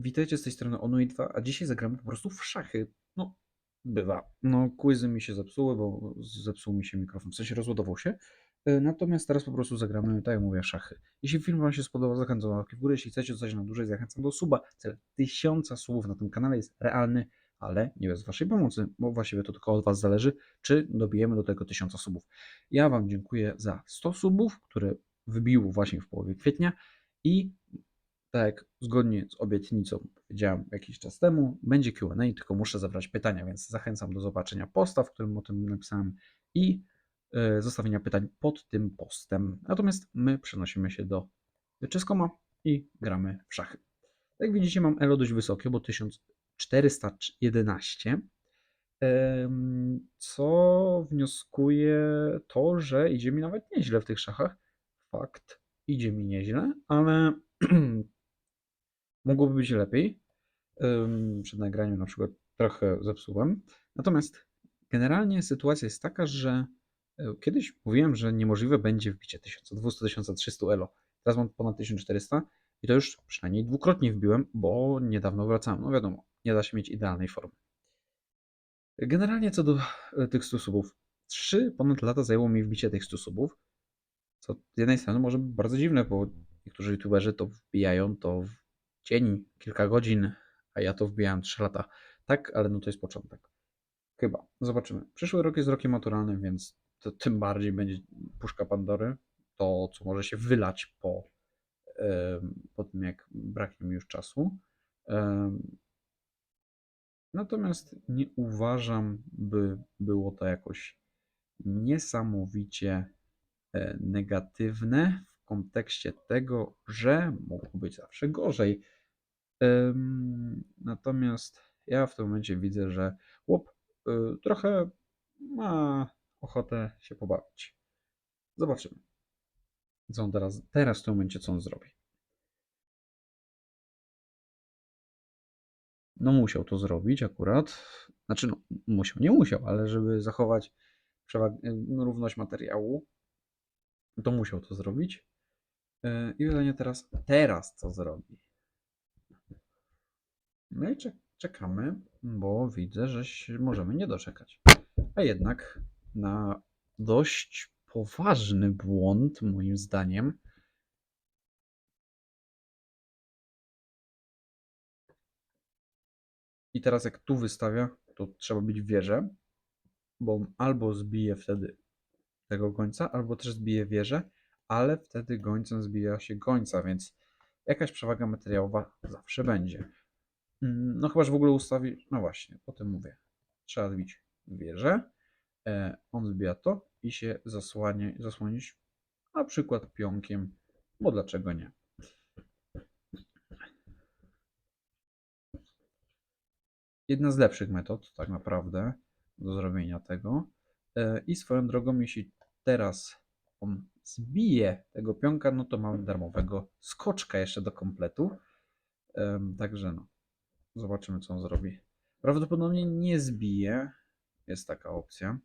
Witajcie z tej strony Onui 2, a dzisiaj zagramy po prostu w szachy. No, bywa. No, quizy mi się zepsuły, bo zepsuł mi się mikrofon, w sensie rozładował się. E, Natomiast teraz po prostu zagramy, tak jak mówię, szachy. Jeśli film Wam się spodobał, zachęcam do łapki w górę. Jeśli chcecie coś na dłużej, zachęcam do suba. Cel tysiąca subów na tym kanale jest realny, ale nie bez Waszej pomocy, bo właściwie to tylko od Was zależy, czy dobijemy do tego tysiąca subów. Ja Wam dziękuję za 100 subów, które wybiło właśnie w połowie kwietnia i tak zgodnie z obietnicą powiedziałem jakiś czas temu, będzie QA, tylko muszę zabrać pytania, więc zachęcam do zobaczenia posta, w którym o tym napisałem i e, zostawienia pytań pod tym postem. Natomiast my przenosimy się do Czeskoma i gramy w szachy. Jak widzicie, mam elo dość wysokie, bo 1411. em, Co wnioskuje to, że idzie mi nawet nieźle w tych szachach. Fakt, idzie mi nieźle, ale Mogłoby być lepiej. Przed nagraniem na przykład trochę zepsułem. Natomiast generalnie sytuacja jest taka, że e, kiedyś mówiłem, że niemożliwe będzie wbicie 1200-1300 elo. Teraz mam ponad 1400 i to już przynajmniej dwukrotnie wbiłem, bo niedawno wracałem. No wiadomo, nie da się mieć idealnej formy. Generalnie co do e, tych 100 subów. 3 ponad lata zajęło mi wbicie tych 100 subów, co z jednej strony może być bardzo dziwne, bo niektórzy youtuberzy to wbijają to w dzień, kilka godzin, a ja to wbijałem 3 lata. Tak, ale no to jest początek. Chyba. Zobaczymy. Przyszły rok jest rokiem maturalnym, więc to tym bardziej będzie puszka Pandory. To, co może się wylać po, po tym, jak braknie mi już czasu. Natomiast nie uważam, by było to jakoś niesamowicie e, negatywne kontekście tego, że mogło być zawsze gorzej. Natomiast ja w tym momencie widzę, że chłop y, trochę ma ochotę się pobawić. Zobaczymy. Co on teraz, teraz w tym momencie, co on zrobi. No musiał to zrobić akurat. Znaczy, no, musiał, nie musiał, ale żeby zachować przewag- y, równość materiału, to musiał to zrobić. Y, I pytanie teraz, teraz co zrobi? No i czek- czekamy, bo widzę, że możemy nie doczekać. A jednak na dość poważny błąd, moim zdaniem, I teraz jak tu wystawia, to trzeba być w wieżę, bo on albo zbije wtedy tego gońca, albo też zbije wieżę, ale wtedy gońcem zbija się gońca, więc jakaś przewaga materiałowa zawsze będzie. Mm, No chyba, że w ogóle ustawi... No właśnie, o tym mówię. Trzeba zbić wieżę, e, on zbija to i się zasłonić na przykład pionkiem, bo dlaczego nie? jedna z lepszych metod, tak naprawdę, do zrobienia tego. E, I swoją drogą, jeśli teraz on zbije tego pionka, no to mamy darmowego skoczka jeszcze do kompletu. Także no, zobaczymy co on zrobi. Prawdopodobnie nie zbije, jest taka opcja.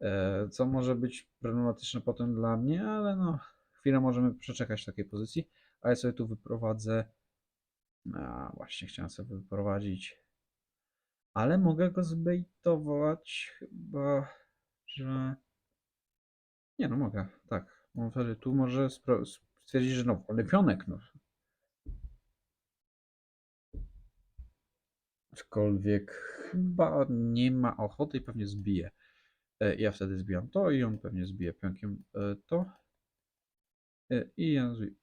E, Co może być problematyczne potem dla mnie, ale no, chwilę możemy przeczekać w takiej pozycji. A ja sobie tu wyprowadzę. A, właśnie chciałem sobie wyprowadzić ale mogę go zbejtować chyba, że... Nie no, mogę, tak. Wtedy tu może stwierdzić, że no, wolny pionek, no. Aczkolwiek chyba nie ma ochoty i pewnie zbije. E, Ja wtedy zbijam to i on pewnie zbije pionkiem e, to. E, I ja zbiję.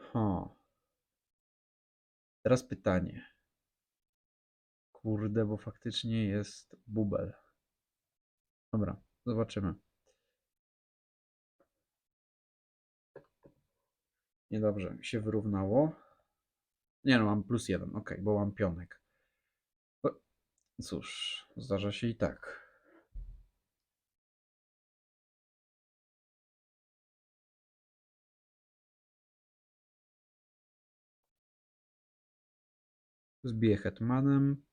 Ha. Teraz pytanie. Kurde, bo faktycznie jest bubel. Dobra, zobaczymy. Niedobrze, się wyrównało. Nie no, mam plus jeden, ok, bo mam pionek. Cóż, zdarza się i tak. Zbiję hetmanem.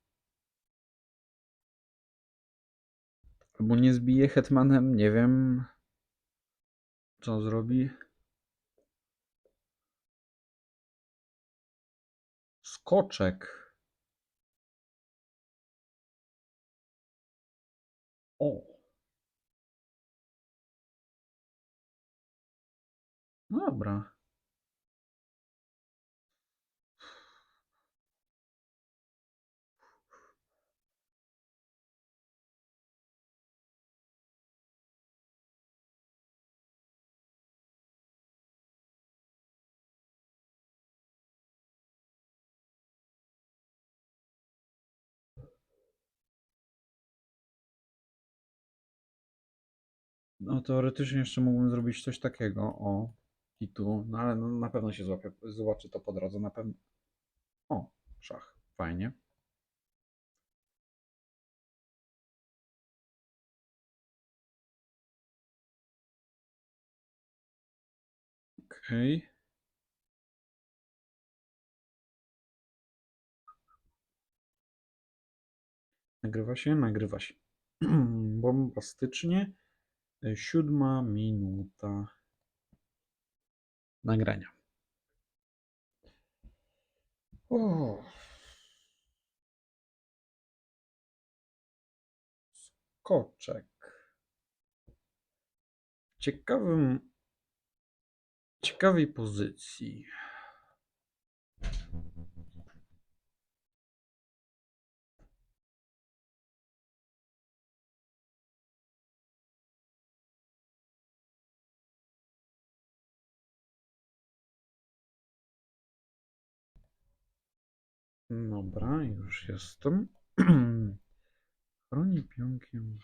Albo nie zbije hetmanem, nie wiem. Co on zrobi? Skoczek. O. Dobra. No teoretycznie jeszcze mógłbym zrobić coś takiego, o, i tu, no ale no, na pewno się złapie, zobaczy to po drodze, na pewno. O, szach, fajnie. Okej. Nagrywa się? Nagrywa się. Bombastycznie. Siódma minuta nagrania. O. Skoczek. Ciekawym, ciekawej pozycji. Dobra, już jestem. Chroni pionkiem.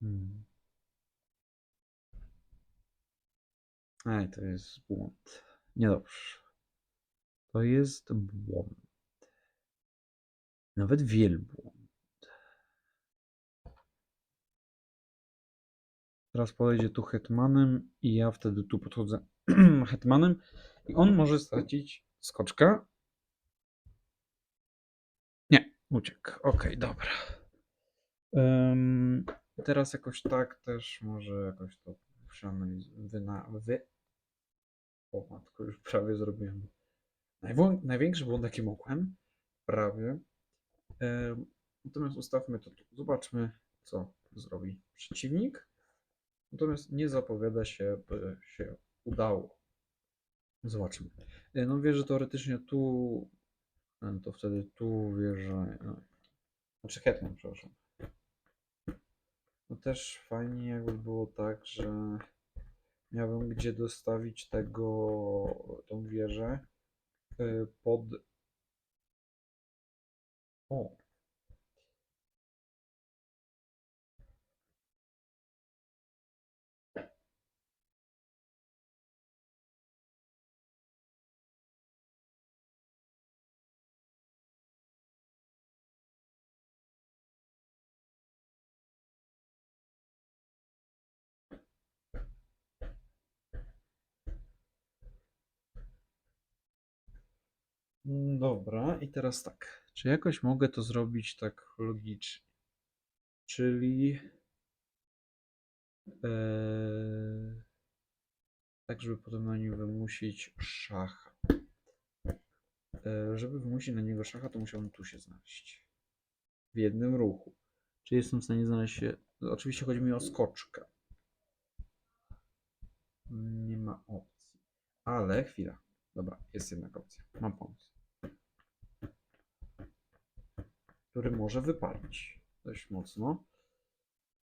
Hmm. Ej, to jest błąd. Niedobrze. To jest błąd. Nawet wielbłąd. Teraz podejdzie tu hetmanem i ja wtedy tu podchodzę hetmanem i on może stracić skoczka. Nie, uciekł. Okej, dobra. Em, teraz jakoś tak też może jakoś to przeanaliz- wyna... wy... O matko, już prawie zrobiłem. Największy błąd jaki mogłem. Prawie. Em, natomiast ustawmy to tu. Zobaczmy, co zrobi przeciwnik. Natomiast nie zapowiada się, by się udało. Zobaczmy. E, No wierzę teoretycznie tu, e, to wtedy tu wierzę. No. Znaczy hetman, przepraszam. No też fajnie jakby było tak, że miałbym gdzie dostawić tego, tą wieżę e, pod... O, Dobra, i teraz tak. Czy jakoś mogę to zrobić tak logicznie? Czyli e, tak, żeby potem na nim wymusić szacha. E, żeby wymusić na niego szacha, to musiałbym tu się znaleźć. W jednym ruchu. Czy jestem w stanie znaleźć się. Oczywiście chodzi mi o skoczkę. Nie ma opcji. Ale chwila. Dobra, jest jednak opcja. Mam pomysł. Który może wypalić dość mocno.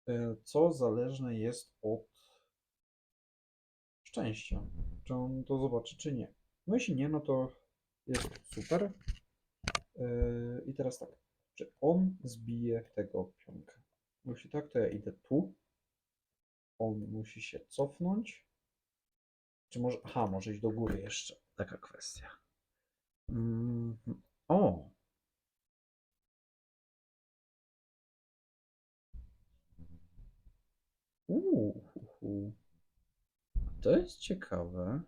E, Co zależne jest od szczęścia. Czy on to zobaczy, czy nie. No jeśli nie, no to jest super. E, I teraz tak. Czy on zbije tego pionka? Jeśli tak, to ja idę tu. On musi się cofnąć. Czy może. Aha, może iść do góry jeszcze. Taka kwestia. Mm, o! Uuu, to jest ciekawe.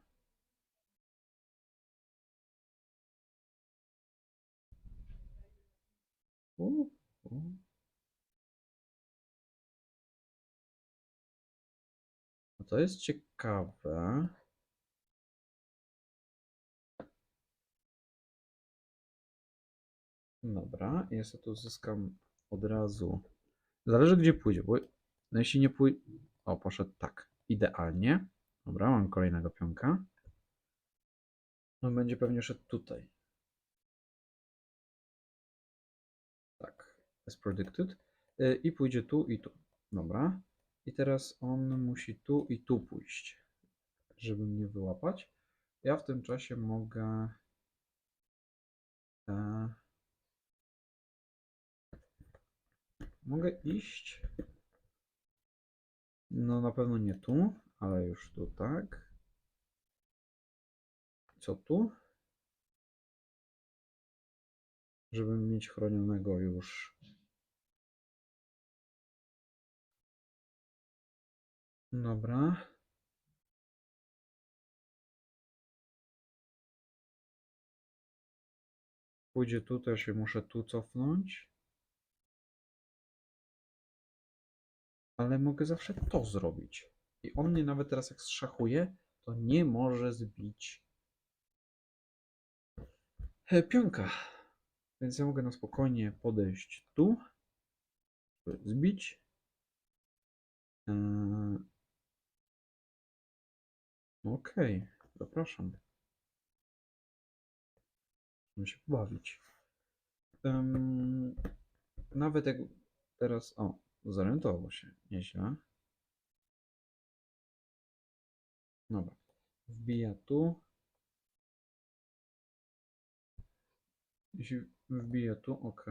Uuu, hu. No to jest ciekawe. Dobra, ja sobie tu zyskam od razu. Zależy gdzie pójdzie, bo no jeśli nie pójdzie... O, poszedł tak. Idealnie. Dobra, mam kolejnego pionka. On będzie pewnie szedł tutaj. Tak, as predicted. Y, I pójdzie tu i tu. Dobra. I teraz on musi tu i tu pójść, żeby mnie wyłapać. Ja w tym czasie mogę. E, mogę iść. No na pewno nie tu, ale już tu tak. Co tu? Żeby mieć chronionego już. Dobra. Pójdzie tu, to ja się muszę tu cofnąć. Ale mogę zawsze to zrobić. I on mnie nawet teraz jak zszachuje, to nie może zbić e, pionka. Więc ja mogę na spokojnie podejść tu, zbić. Eee, Okej, zapraszam. Musimy się pobawić. Em, nawet jak teraz. O, zorientował się. Nieźle. Dobra. Wbija tu. Jeśli wbija tu, ok.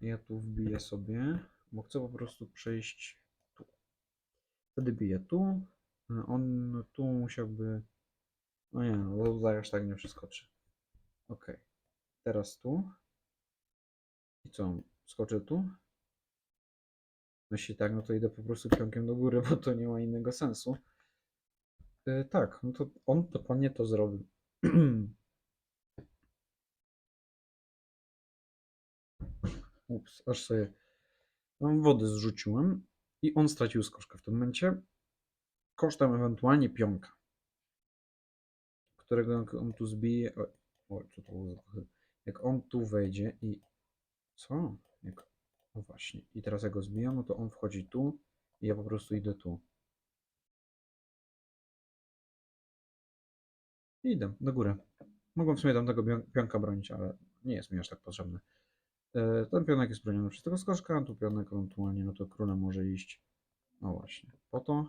Ja tu wbiję sobie, bo chcę po prostu przejść tu. Wtedy biję tu. On tu musiałby. No nie, no, aż tak nie przeskoczy. Ok. Teraz tu. I co? Skoczę tu? No Jeśli tak, no to idę po prostu pionkiem do góry, bo to nie ma innego sensu. Yy, tak, no to on dokładnie to zrobił. Ups, aż sobie tam wody zrzuciłem i on stracił skoczkę w tym momencie. Kosztem ewentualnie pionka, którego on tu zbije. O, o, co to było Jak on tu wejdzie i. Co? Jak... No właśnie. I teraz jak go zbijam, no to on wchodzi tu i ja po prostu idę tu. I idę do góry. Mogłem w sumie tam tego pion- pionka bronić, ale nie jest mi aż tak potrzebny. E, Ten pionek jest broniony przez tego skoczka, tu pionek ewentualnie, no to królem może iść. No właśnie, po to.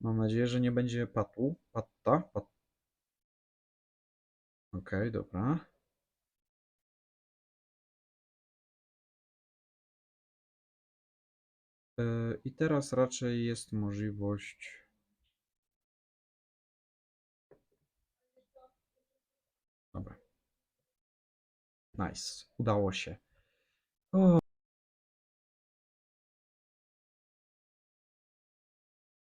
Mam nadzieję, że nie będzie patu. Patta. Pat... Okej, dobra. E, I teraz raczej jest możliwość. Dobra. Nice. Udało się. O,